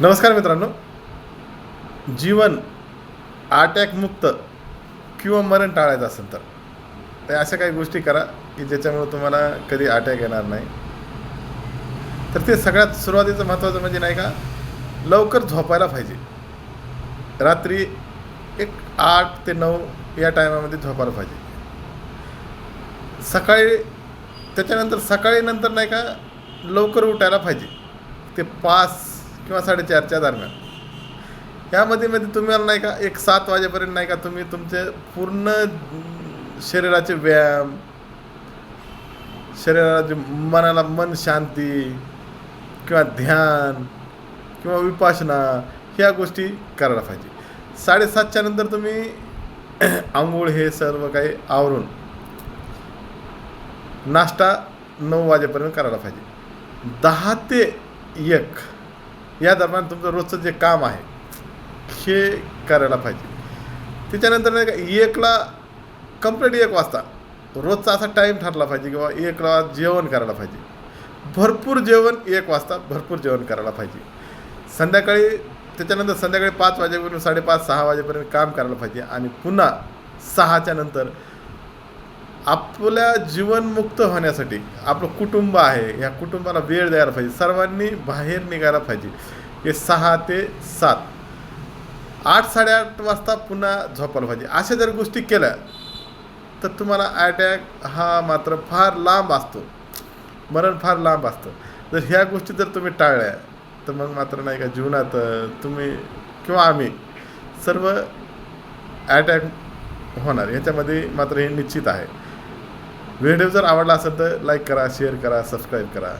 नमस्कार मित्रांनो. जीवन अटॅकमुक्त किंवा मरण टाळायचं असेल तर. तर अशा काही गोष्टी करा की ज्याच्यामुळे तुम्हाला कधी अटॅक येणार नाही. तर ते सगळ्यात सुरुवातीचं महत्त्वाचं म्हणजे नाही का लवकर झोपायला पाहिजे. रात्री एक आठ ते नऊ या टायमामध्ये झोपायला पाहिजे. सकाळी त्याच्यानंतर सकाळी नंतर नाही का लवकर उठायला पाहिजे. ते पाच किंवा साडेचारच्या दरम्यान. यामध्ये मध्ये तुम्हाला नाही का? एक सात वाजेपर्यंत नाही का तुम्ही तुमचे पूर्ण शरीराचे व्यायाम शरीराचे मनाला मन शांती किंवा ध्यान किंवा विपासना ह्या गोष्टी करायला पाहिजे. साडेसातच्या नंतर तुम्ही आंघोळ हे सर्व काही आवरून नाश्ता नऊ वाजेपर्यंत करायला पाहिजे. दहा ते एक या दरम्यान तुमचं रोजचं जे काम आहे हे करायला पाहिजे. त्याच्यानंतर नाही का एकला कंप्लीट एक वाजता. रोजचा असा टाईम ठरला पाहिजे किंवा एकला जेवण करायला पाहिजे. भरपूर जेवण एक वाजता भरपूर जेवण करायला पाहिजे. संध्याकाळी त्याच्यानंतर संध्याकाळी पाच वाजेपर्यंत साडेपाच सहा वाजेपर्यंत काम करायला पाहिजे. आणि पुन्हा सहाच्या नंतर आपल्या जीवनमुक्त होण्यासाठी आपलं कुटुंब आहे या कुटुंबाला वेळ द्यायला पाहिजे. सर्वांनी बाहेर निघायला पाहिजे. हे सहा ते सात. आठ साडेआठ वाजता पुन्हा झोपायला पाहिजे. अशा जर गोष्टी केल्या तर तुम्हाला अटॅक हा मात्र फार लांब असतो. मरण फार लांब असतं. जर ह्या गोष्टी जर तुम्ही टाळल्या तर मग मात्र नाही का जीवनात तुम्ही किंवा आम्ही सर्व अटॅक होणार. ह्याच्यामध्ये मात्र हे निश्चित आहे. व्हिडिओ जर आवडला असेल तर लाईक करा शेअर करा सबस्क्राईब करा.